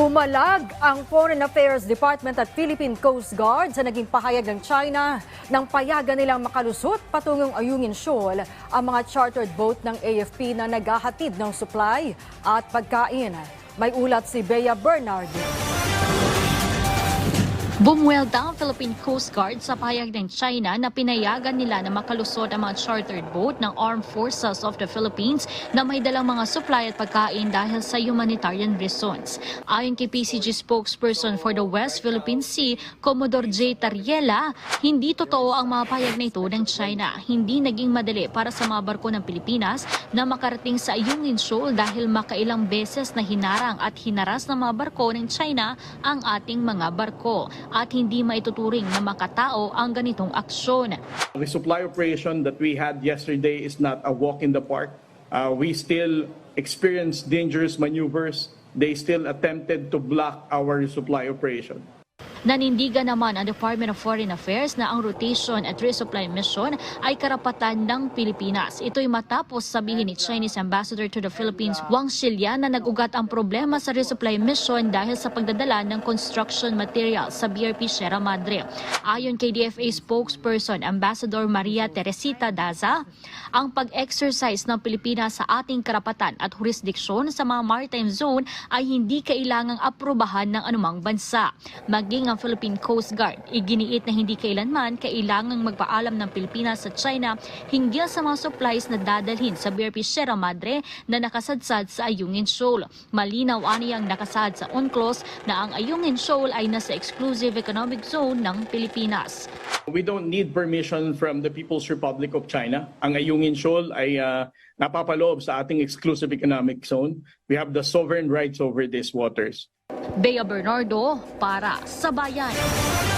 Pumalag ang Foreign Affairs Department at Philippine Coast Guard sa naging pahayag ng China nang payagan nilang makalusot patungong Ayungin Shoal ang mga chartered boat ng AFP na naghahatid ng supply at pagkain. May ulat si Bea Bernardo. Bumuelta ang Philippine Coast Guard sa payag ng China na pinayagan nila na makalusot ang mga chartered boat ng Armed Forces of the Philippines na may dalang mga supply at pagkain dahil sa humanitarian reasons. Ayon kay PCG spokesperson for the West Philippine Sea, Commodore J. Tariela, hindi totoo ang mga payag na ito ng China. Hindi naging madali para sa mga barko ng Pilipinas na makarating sa Ayungin Shoal dahil makailang beses na hinarang at hinaras ng mga barko ng China ang ating mga barko at hindi maituturing na makatao ang ganitong aksyon. The supply operation that we had yesterday is not a walk in the park. Uh, we still experienced dangerous maneuvers. They still attempted to block our supply operation. Nanindigan naman ang Department of Foreign Affairs na ang rotation at resupply mission ay karapatan ng Pilipinas. Ito'y matapos sabihin ni Chinese Ambassador to the Philippines Wang Xilian na nag-ugat ang problema sa resupply mission dahil sa pagdadala ng construction materials sa BRP Sierra Madre. Ayon kay DFA spokesperson Ambassador Maria Teresita Daza, ang pag-exercise ng Pilipinas sa ating karapatan at jurisdiksyon sa mga maritime zone ay hindi kailangang aprubahan ng anumang bansa. Maging ang Philippine Coast Guard, iginiit na hindi kailanman kailangang magpaalam ng Pilipinas sa China hinggil sa mga supplies na dadalhin sa BRP Sierra Madre na nakasadsad sa Ayungin Shoal. Malinaw aniyang nakasad sa UNCLOS na ang Ayungin Shoal ay nasa exclusive economic zone ng Pilipinas. We don't need permission from the People's Republic of China. Ang Ayungin Shoal ay uh, napapaloob sa ating exclusive economic zone. We have the sovereign rights over these waters. Bea Bernardo para sa Bayan.